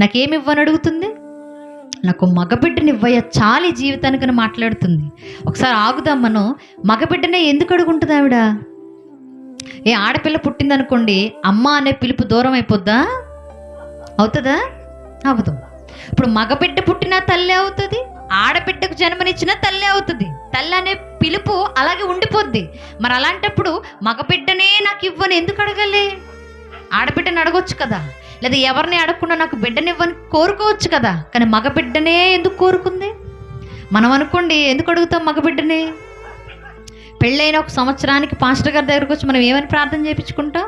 నాకేమి ఇవ్వని అడుగుతుంది? నాకు మగబిడ్డనివ్వయ్య చాలి జీవితానికని మాట్లాడుతుంది. ఒకసారి ఆగుదాం మనం మగబిడ్డనే ఎందుకు అడుగుంటుంది ఆవిడ? ఏ ఆడపిల్ల పుట్టిందనుకోండి అమ్మ అనే పిలుపు దూరం అయిపోద్దా? అవుతుందా? అవ్వదు ఇప్పుడు మగబిడ్డ పుట్టినా తల్లి అవుతుంది ఆడబిడ్డకు జన్మనిచ్చిన తల్లి అవుతుంది. తల్లి అనే పిలుపు అలాగే ఉండిపోద్ది. మరి అలాంటప్పుడు మగబిడ్డనే నాకు ఇవ్వని ఎందుకు అడగాలి? ఆడబిడ్డని అడగొచ్చు కదా. లేదా ఎవరిని అడగకుండా నాకు బిడ్డనివ్వని కోరుకోవచ్చు కదా? కానీ మగబిడ్డనే ఎందుకు కోరుకుంది? మనం అనుకోండి ఎందుకు అడుగుతాం మగబిడ్డని? పెళ్ళైన ఒక సంవత్సరానికి పాస్టర్ గారి దగ్గరకు వచ్చి మనం ఏమని ప్రార్థన చేయించుకుంటాం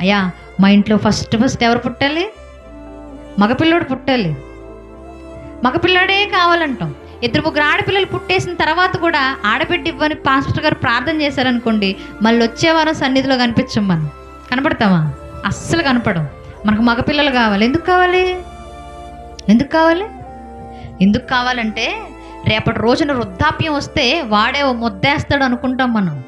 అయ్యా మా ఇంట్లో ఫస్ట్ ఫస్ట్ ఎవరు పుట్టాలి? మగపిల్లోడు పుట్టాలి. మగపిల్లాడే కావాలంటాం. ఇద్దరు ముగ్గురు ఆడపిల్లలు పుట్టేసిన తర్వాత కూడా ఆడబిడ్డ ఇవ్వని పాస్టర్ గారు ప్రార్థన చేశారనుకోండి మళ్ళీ వచ్చే వారం సన్నిధిలో కనిపించం మనం. కనపడతామా అస్సలు కనపడం మనకు మగపిల్లలు కావాలి. ఎందుకు కావాలి? ఎందుకు కావాలి? ఎందుకు కావాలంటే రేపటి రోజున వృద్ధాప్యం వస్తే వాడే ముద్దేస్తాడు అనుకుంటాం మనం.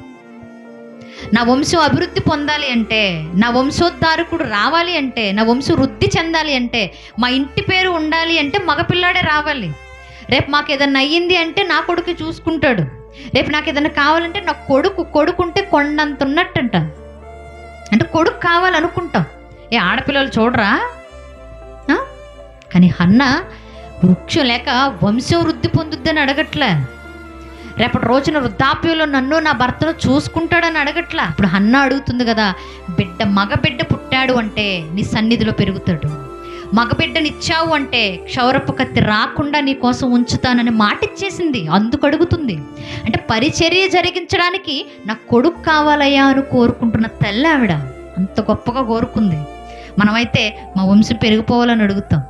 నా వంశం అభివృద్ధి పొందాలి అంటే నా వంశోద్ధారకుడు రావాలి అంటే నా వంశం వృద్ధి చెందాలి అంటే మా ఇంటి పేరు ఉండాలి అంటే మగపిల్లాడే రావాలి. రేపు మాకు ఏదన్నా అయ్యింది అంటే నా కొడుకు చూసుకుంటాడు. రేపు నాకు ఏదైనా కావాలంటే నా కొడుకు కొడుకుంటే కొండంత ఉన్నట్టంట. అంటే కొడుకు కావాలనుకుంటాం. ఏ ఆడపిల్లలు చూడరా? కానీ హన్న వృక్షం లేక వంశం వృద్ధి పొందుద్దని అడగట్లే. రేపటి రోజున వృద్ధాప్యంలో నన్ను నా భర్తను చూసుకుంటాడని అడగట్లా. ఇప్పుడు హన్న అడుగుతుంది కదా బిడ్డ మగ బిడ్డ పుట్టాడు అంటే నీ సన్నిధిలో పెరుగుతాడు. మగబిడ్డనిచ్చావు అంటే క్షౌరపు కత్తి రాకుండా నీ కోసం ఉంచుతానని మాట ఇచ్చేసింది అందుకు అడుగుతుంది. అంటే పరిచర్య జరిగించడానికి నా కొడుకు కావాలయ్యా అని కోరుకుంటున్న తల్లి ఆవిడ అంత గొప్పగా కోరుకుంది. మనమైతే మా వంశం పెరిగిపోవాలని అడుగుతాం.